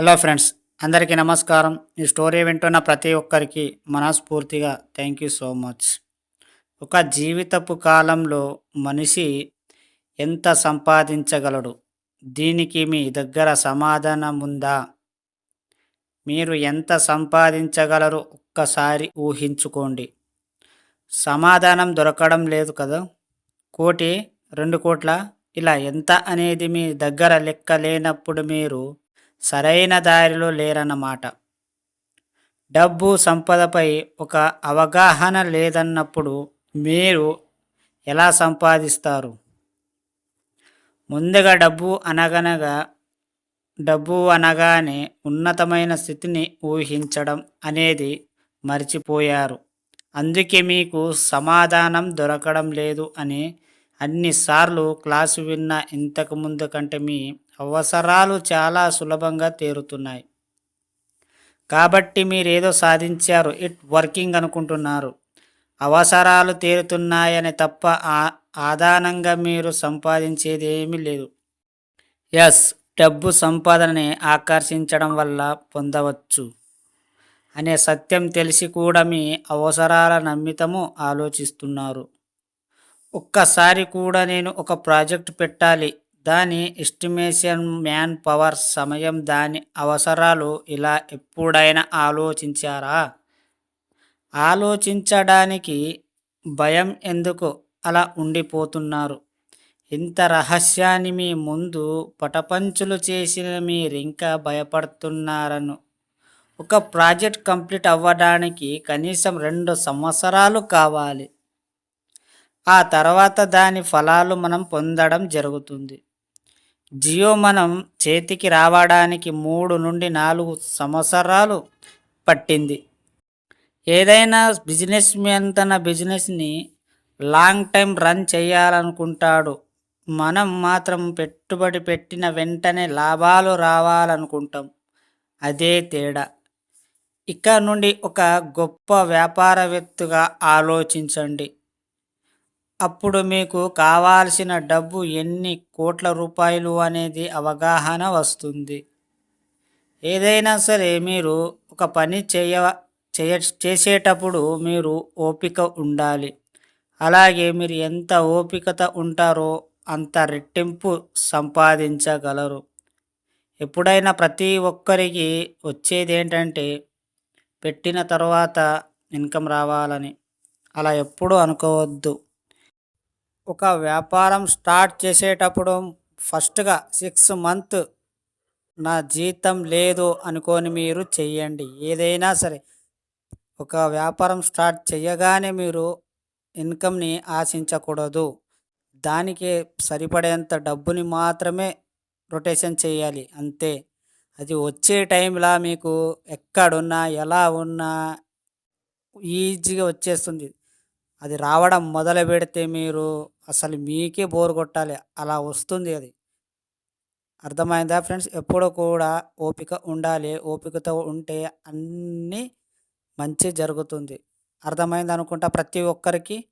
Hello friends అందరికీ నమస్కారం. ఈ స్టోరీ వింటున్న ప్రతి ఒక్కరికి మనస్ఫూర్తిగా థ్యాంక్ యూ సో మచ్ ఒక జీవితపు కాలంలో మనిషి ఎంత సంపాదించగలడు? దీనికి మీ దగ్గర సమాధానం ఉందా? మీరు ఎంత సంపాదించగలరు ఒక్కసారి ఊహించుకోండి. సమాధానం దొరకడం లేదు కదా? కోటి రెండు కోట్ల ఇలా ఎంత అనేది మీ దగ్గర లెక్క లేనప్పుడు మీరు సరైన దారిలో లేరన్నమాట. డబ్బు సంపదపై ఒక అవగాహన లేదన్నప్పుడు మీరు ఎలా సంపాదిస్తారు? ముందుగా డబ్బు అనగనగా డబ్బు అనగానే ఉన్నతమైన స్థితిని ఊహించడం అనేది మర్చిపోయారు. అందుకే మీకు సమాధానం దొరకడం లేదు అని అన్నిసార్లు క్లాసు విన్న ఇంతకు ముందు కంటే మీ అవసరాలు చాలా సులభంగా తీరుతున్నాయి. కాబట్టి మీరేదో సాధించారు ఇట్ వర్కింగ్ అనుకుంటున్నారు. అవసరాలు తీరుతున్నాయని తప్ప ఆదానంగా మీరు సంపాదించేది ఏమీ లేదు. ఎస్ డబ్బు సంపాదనని ఆకర్షించడం వల్ల పొందవచ్చు అనే సత్యం తెలిసి కూడా మీ అవసరాల నమ్మితము ఆలోచిస్తున్నారు. ఒక్కసారి కూడా నేను ఒక ప్రాజెక్ట్ పెట్టాలి. దాని ఎస్టిమేషన్ మ్యాన్ పవర్ సమయం దాని అవసరాలు ఇలా ఎప్పుడైనా ఆలోచించారా? ఆలోచించడానికి భయం ఎందుకు అలా ఉండిపోతున్నారు? ఇంత రహస్యాన్ని మీ ముందు పటపంచులు చేసిన మీరింకా భయపడుతున్నారను. ఒక ప్రాజెక్ట్ కంప్లీట్ అవ్వడానికి కనీసం రెండు సంవత్సరాలు కావాలి. ఆ తర్వాత దాని ఫలాలు మనం పొందడం జరుగుతుంది. జియో మనం చేతికి రావడానికి మూడు నుండి నాలుగు సంవత్సరాలు పట్టింది. ఏదైనా బిజినెస్ మ్యాన్ తన బిజినెస్ని లాంగ్ టైం రన్ చేయాలనుకుంటాడు. మనం మాత్రం పెట్టుబడి పెట్టిన వెంటనే లాభాలు రావాలనుకుంటాం. అదే తేడా. ఇక నుండి ఒక గొప్ప వ్యాపారవేత్తగా ఆలోచించండి. అప్పుడు మీకు కావాల్సిన డబ్బు ఎన్ని కోట్ల రూపాయలు అనేది అవగాహన వస్తుంది. ఏదైనా సరే మీరు ఒక పని చేయ చేయ చేసేటప్పుడు మీరు ఓపిక ఉండాలి. అలాగే మీరు ఎంత ఓపికత ఉంటారో అంత రెట్టింపు సంపాదించగలరు. ఎప్పుడైనా ప్రతి ఒక్కరికి వచ్చేది ఏంటంటే పెట్టిన తర్వాత ఇన్కమ్ రావాలని. అలా ఎప్పుడూ అనుకోవద్దు. ఒక వ్యాపారం స్టార్ట్ చేసేటప్పుడు ఫస్ట్గా సిక్స్ మంత్ నా జీతం లేదు అనుకొని మీరు చెయ్యండి. ఏదైనా సరే. ఒక వ్యాపారం స్టార్ట్ చేయగానే మీరు ఇన్కమ్ని ఆశించకూడదు. దానికి సరిపడేంత డబ్బుని మాత్రమే రొటేషన్ చేయాలి అంతే. అది వచ్చే టైంలో మీకు ఎక్కడున్నా ఎలా ఉన్నా ఈజీగా వచ్చేస్తుంది. అది రావడం మొదలు పెడితే మీరు అసలు మీకే బోర్ కొట్టాలి. అలా వస్తుంది అది. అర్థమైందా ఫ్రెండ్స్? ఎప్పుడు కూడా ఓపిక ఉండాలి. ఓపికతో ఉంటే అన్నీ మంచి జరుగుతుంది. అర్థమైంది అనుకుంటా ప్రతి ఒక్కరికి.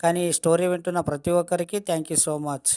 కానీ ఈ స్టోరీ వింటున్న ప్రతి ఒక్కరికి థ్యాంక్ యూ సో మచ్.